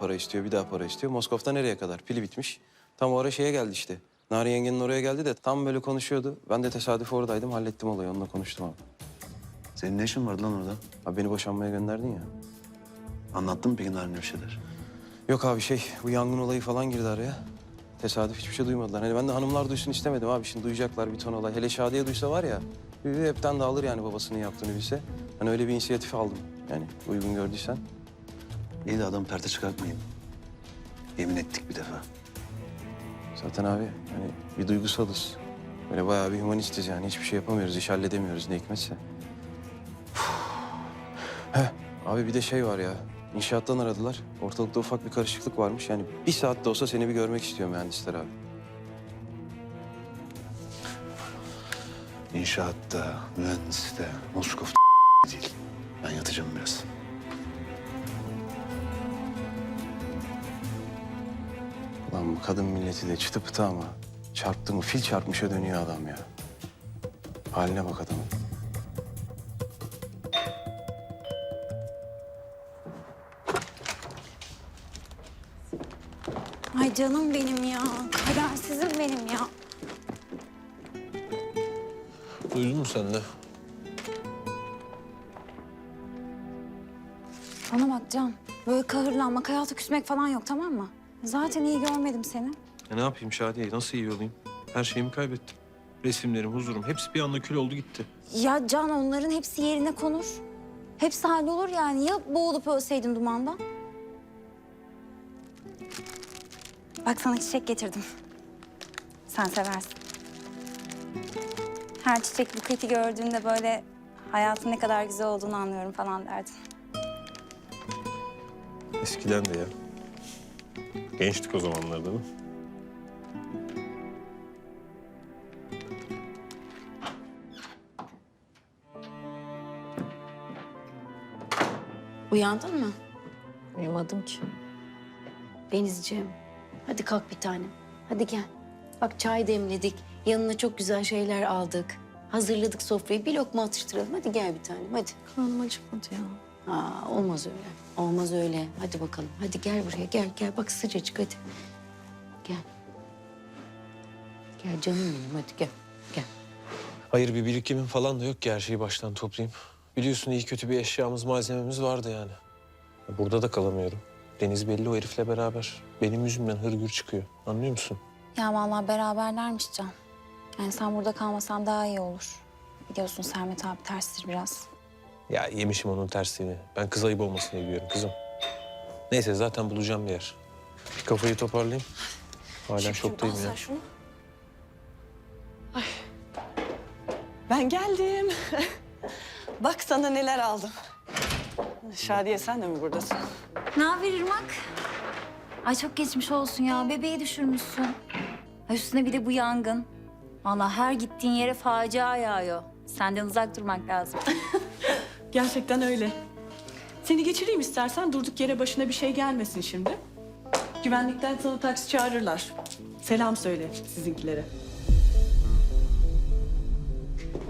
para istiyor, bir daha para istiyor. Moskov'ta nereye kadar? Pili bitmiş. Tam o ara şeye geldi işte. Nari yengenin oraya geldi de tam böyle konuşuyordu. Ben de tesadüf oradaydım, hallettim olayı. Onunla konuştum abi. Senin ne işin vardı lan orada? Abi beni boşanmaya gönderdin ya. Anlattın mı peki Narin'e bir şeyler? Yok abi şey, bu yangın olayı falan girdi araya. Tesadüf hiçbir şey duymadılar. Hani ben de hanımlar duysun istemedim abi. Şimdi duyacaklar bir ton olay. Hele Şadiye duysa var ya, hepten dağılır yani babasının yaptığını bilse. Hani öyle bir inisiyatif aldım. Yani uygun gördüysen. İyi de adamı perte çıkartmayın. Yemin ettik bir defa. Zaten abi hani bir duygusalız. Böyle bayağı bir humanistiz yani. Hiçbir şey yapamıyoruz, iş halledemiyoruz ne hikmetse. Heh, abi bir de şey var ya. İnşaattan aradılar. Ortalıkta ufak bir karışıklık varmış. Yani bir saat de olsa seni bir görmek istiyor mühendisler abi. İnşaatta, mühendiste, Moskov değil. Ben yatacağım biraz. Lan bu kadın milleti de çıtı pıtı ama. Çarptı mı fil çarpmışa dönüyor adam ya. Haline bak adamın. Ay canım benim ya. Kadersizim benim ya. Duydun mu sen de? Bana bak Can. Böyle kahırlanmak, hayata küsmek falan yok tamam mı? Zaten iyi görmedim seni. E ne yapayım Şadiye? Nasıl iyi olayım? Her şeyimi kaybettim. Resimlerim, huzurum hepsi bir anda kül oldu gitti. Ya Can onların hepsi yerine konur. Hepsi hallolur yani. Ya boğulup ölseydin dumanda? Bak sana çiçek getirdim. Sen seversin. Her çiçek buketi gördüğünde böyle hayatın ne kadar güzel olduğunu anlıyorum falan derdin. Eskiden de ya. Gençtik o zamanlar değil mi? Uyandın mı? Uyumadım ki. Denizciğim, hadi kalk bir tanem. Hadi gel. Bak çay demledik. Yanına çok güzel şeyler aldık. Hazırladık sofrayı. Bir lokma atıştıralım. Hadi gel bir tanem, hadi. Karnım acıkmadı ya. Aa, olmaz öyle. Olmaz öyle. Hadi bakalım. Hadi gel buraya. Gel, gel. Bak sıcacık hadi. Gel. Gel canım benim. Hadi gel. Gel. Hayır bir birikimim falan da yok ki her şeyi baştan toplayayım. Biliyorsun iyi kötü bir eşyamız, malzememiz vardı yani. Burada da kalamıyorum. Deniz belli o herifle beraber. Benim yüzümden hırgür çıkıyor. Anlıyor musun? Ya vallahi beraberlermiş Can. Yani sen burada kalmasan daha iyi olur. Biliyorsun Sermet abi terstir biraz. Ya yemişim onun tersliğini. Ben kız ayıp olmasın diye diyorum kızım. Neyse zaten bulacağım bir yer. Bir kafayı toparlayayım. Hala şoktayım ya. şunu. Ay. Ben geldim. Bak sana neler aldım. Şadiye sen de mi buradasın? Ne haber Irmak? Ay çok geçmiş olsun ya. Bebeği düşürmüşsün. Ay üstüne bir de bu yangın. Vallahi her gittiğin yere facia yağıyor. Senden uzak durmak lazım. Gerçekten öyle. Seni geçireyim istersen durduk yere başına bir şey gelmesin şimdi. Güvenlikten sana taksi çağırırlar. Selam söyle sizinkilere.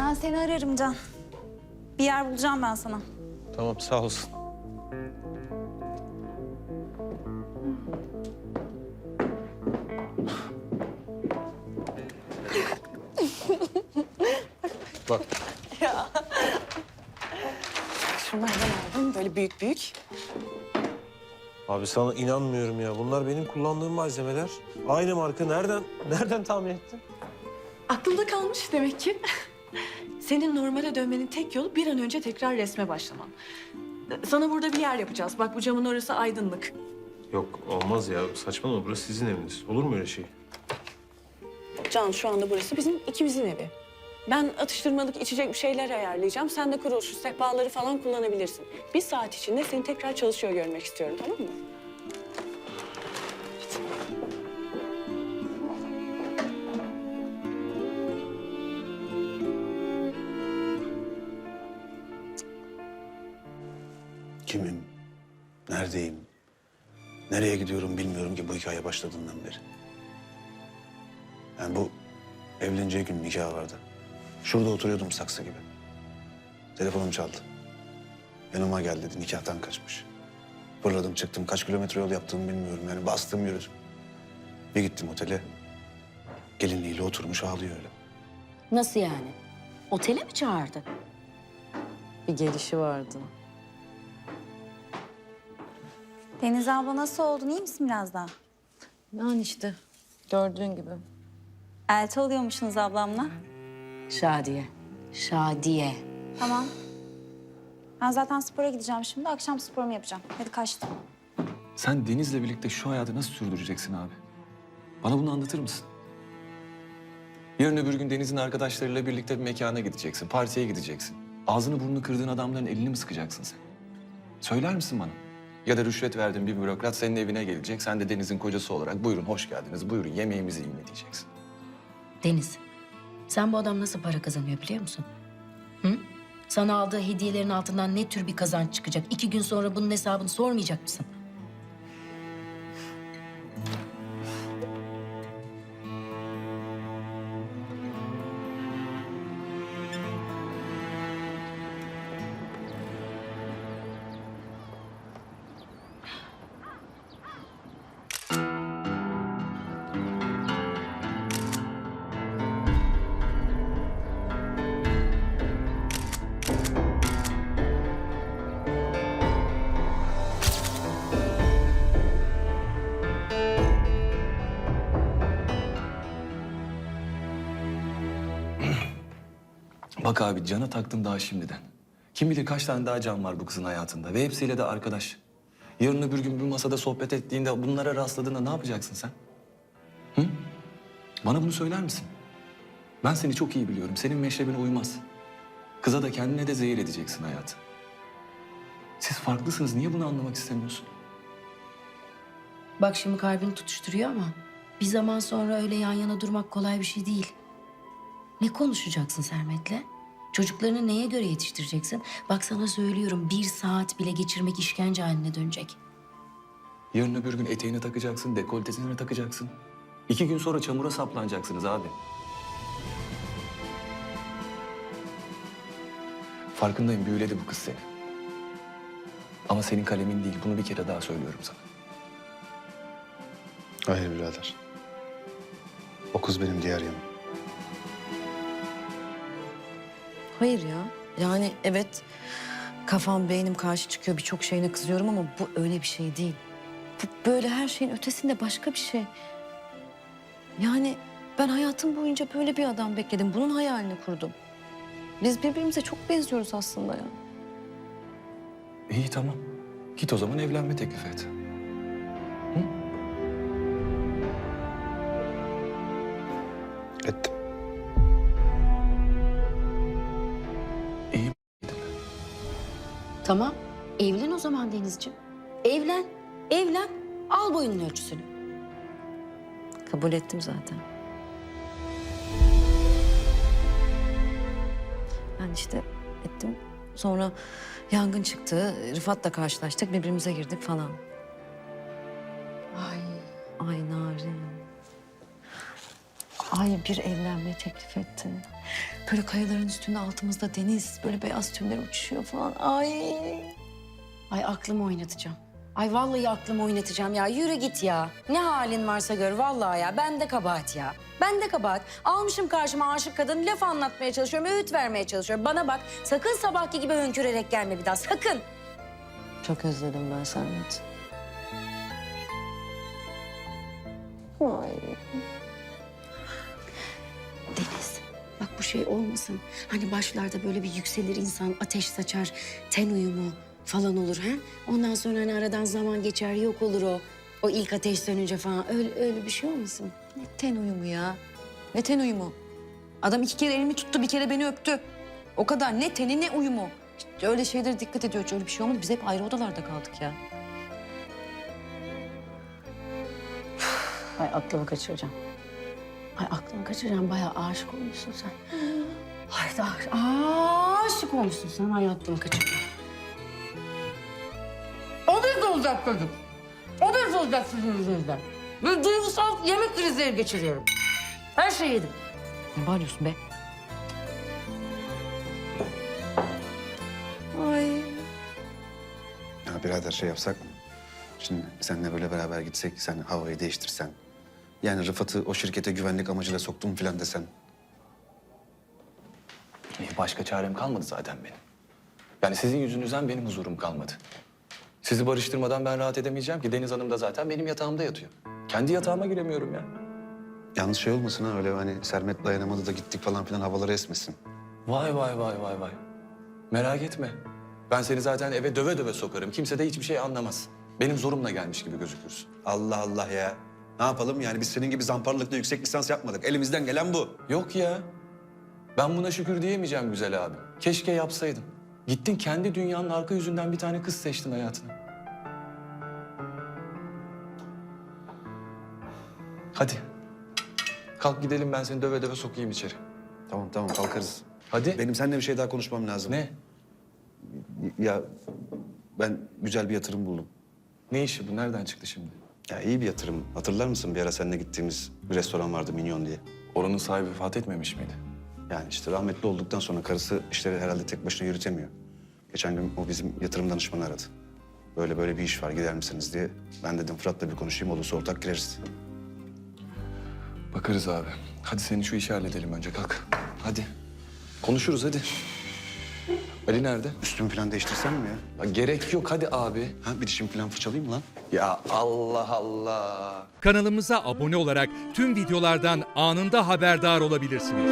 Ben seni ararım Can. Bir yer bulacağım ben sana. Tamam sağ olsun. Bak Şunlardan aldım böyle büyük büyük. abi sana inanmıyorum ya. Bunlar benim kullandığım malzemeler. Aynı marka nereden nereden tahmin ettin? Aklımda kalmış demek ki. Senin normale dönmenin tek yolu bir an önce tekrar resme başlaman. Sana burada bir yer yapacağız. Bak bu camın orası aydınlık. Yok olmaz ya. Saçmalama burası sizin eviniz. Olur mu öyle şey? Can şu anda burası bizim ikimizin evi. Ben atıştırmalık içecek bir şeyler ayarlayacağım. Sen de kuruluşu, sehpaları falan kullanabilirsin. Bir saat içinde seni tekrar çalışıyor görmek istiyorum tamam mı? Kimim? Neredeyim? Nereye gidiyorum bilmiyorum ki bu hikaye başladığından beri. Yani bu evleneceği gün nikah vardı. Şurada oturuyordum saksı gibi. Telefonum çaldı. Yanıma gel dedi nikahtan kaçmış. Fırladım çıktım. Kaç kilometre yol yaptığımı bilmiyorum. Yani bastım yürüdüm. Bir gittim otele. Gelinliğiyle oturmuş ağlıyor öyle. Nasıl yani? Otele mi çağırdı? Bir gelişi vardı. Deniz abla nasıl oldun? İyi misin biraz daha? Yani işte gördüğün gibi. Elti oluyormuşsunuz ablamla. Şadiye. Şadiye. Tamam. Ben zaten spora gideceğim şimdi. Akşam sporumu yapacağım. Hadi kaçtım. Sen Deniz'le birlikte şu hayatı nasıl sürdüreceksin abi? Bana bunu anlatır mısın? Yarın öbür gün Deniz'in arkadaşlarıyla birlikte bir mekana gideceksin, partiye gideceksin. Ağzını burnunu kırdığın adamların elini mi sıkacaksın sen? Söyler misin bana? Ya da rüşvet verdiğin bir bürokrat senin evine gelecek. Sen de Deniz'in kocası olarak buyurun hoş geldiniz, buyurun yemeğimizi yiyin diyeceksin. Deniz, sen bu adam nasıl para kazanıyor biliyor musun? Hı? Sana aldığı hediyelerin altından ne tür bir kazanç çıkacak? İki gün sonra bunun hesabını sormayacak mısın? Bak abi cana taktım daha şimdiden. Kim bilir kaç tane daha can var bu kızın hayatında ve hepsiyle de arkadaş. Yarın öbür gün bir masada sohbet ettiğinde bunlara rastladığında ne yapacaksın sen? Hı? Bana bunu söyler misin? Ben seni çok iyi biliyorum. Senin meşrebine uymaz. Kıza da kendine de zehir edeceksin hayatı. Siz farklısınız. Niye bunu anlamak istemiyorsun? Bak şimdi kalbini tutuşturuyor ama bir zaman sonra öyle yan yana durmak kolay bir şey değil. Ne konuşacaksın Sermet'le? Çocuklarını neye göre yetiştireceksin? Bak sana söylüyorum bir saat bile geçirmek işkence haline dönecek. Yarın öbür gün eteğine takacaksın, dekoltesine takacaksın. İki gün sonra çamura saplanacaksınız abi. Farkındayım büyüledi bu kız seni. Ama senin kalemin değil. Bunu bir kere daha söylüyorum sana. Hayır birader. O kız benim diğer yanım. Hayır ya. Yani evet kafam beynim karşı çıkıyor birçok şeyine kızıyorum ama bu öyle bir şey değil. Bu böyle her şeyin ötesinde başka bir şey. Yani ben hayatım boyunca böyle bir adam bekledim. Bunun hayalini kurdum. Biz birbirimize çok benziyoruz aslında ya. İyi tamam. Git o zaman evlenme teklif et. Ettim. Tamam evlen o zaman Denizciğim. Evlen, evlen. Al boyunun ölçüsünü. Kabul ettim zaten. Ben işte ettim. Sonra yangın çıktı. Rıfat'la karşılaştık. Birbirimize girdik falan. Ay, ay Narin. Ay bir evlenme teklif etti. Böyle kayaların üstünde altımızda deniz. Böyle beyaz tümler uçuşuyor falan. Ay. Ay aklımı oynatacağım. Ay vallahi aklımı oynatacağım ya. Yürü git ya. Ne halin varsa gör vallahi ya. Ben de kabahat ya. Ben de kabahat. Almışım karşıma aşık kadın laf anlatmaya çalışıyorum, öğüt vermeye çalışıyorum. Bana bak sakın sabahki gibi hönkürerek gelme bir daha sakın. Çok özledim ben Sermet. Ay. Bu şey olmasın. Hani başlarda böyle bir yükselir insan ateş saçar, ten uyumu falan olur ha. Ondan sonra hani aradan zaman geçer yok olur o. O ilk ateş sönünce falan öyle, öyle bir şey olmasın. Ne ten uyumu ya? Ne ten uyumu? Adam iki kere elimi tuttu, bir kere beni öptü. O kadar ne teni ne uyumu. İşte öyle şeylere dikkat ediyor. Hiç öyle bir şey olmadı. Biz hep ayrı odalarda kaldık ya. Ay aklımı kaçıracağım. Ay aklımı kaçıracağım. Bayağı aşık olmuşsun sen. Ay da aşık olmuşsun sen. Ay aklımı kaçıracağım. O bir olacak çocuk. O bir olacak sizin yüzünüzden. Ve duygusal yemek krizleri geçiriyorum. Her şeyi yedim. Ne bağırıyorsun be? Ay. Ya birader şey yapsak mı? Şimdi seninle böyle beraber gitsek, sen havayı değiştirsen. Yani Rıfat'ı o şirkete güvenlik amacıyla soktum falan desen. E, Başka çarem kalmadı zaten benim. Yani sizin yüzünüzden benim huzurum kalmadı. Sizi barıştırmadan ben rahat edemeyeceğim ki. Deniz Hanım da zaten benim yatağımda yatıyor. Kendi yatağıma giremiyorum ya. Yalnız şey olmasın ha öyle hani Sermet dayanamadı da gittik falan filan havaları esmesin. Vay vay vay vay vay. Merak etme. Ben seni zaten eve döve döve sokarım. Kimse de hiçbir şey anlamaz. Benim zorumla gelmiş gibi gözükürsün. Allah Allah ya. Ne yapalım yani biz senin gibi zamparlıkta yüksek lisans yapmadık. Elimizden gelen bu. Yok ya. Ben buna şükür diyemeyeceğim güzel abi. Keşke yapsaydım. Gittin kendi dünyanın arka yüzünden bir tane kız seçtin hayatına. Hadi. Kalk gidelim ben seni döve döve sokayım içeri. Tamam tamam kalkarız. Hadi. Benim seninle bir şey daha konuşmam lazım. Ne? Ya ben güzel bir yatırım buldum. Ne işi bu? Nereden çıktı şimdi? Ya iyi bir yatırım. Hatırlar mısın bir ara seninle gittiğimiz bir restoran vardı Minyon diye. Oranın sahibi vefat etmemiş miydi? Yani işte rahmetli olduktan sonra karısı işleri herhalde tek başına yürütemiyor. Geçen gün o bizim yatırım danışmanı aradı. Böyle böyle bir iş var gider misiniz diye. Ben dedim Fırat'la bir konuşayım olursa ortak gireriz. Bakarız abi. Hadi senin şu işi halledelim önce kalk. Hadi. Konuşuruz hadi. Ali nerede? Üstümü falan değiştirsem mi ya? Ya gerek yok hadi abi. Ha bir dişimi falan fırçalayayım mı lan? Ya Allah Allah. Kanalımıza abone olarak tüm videolardan anında haberdar olabilirsiniz.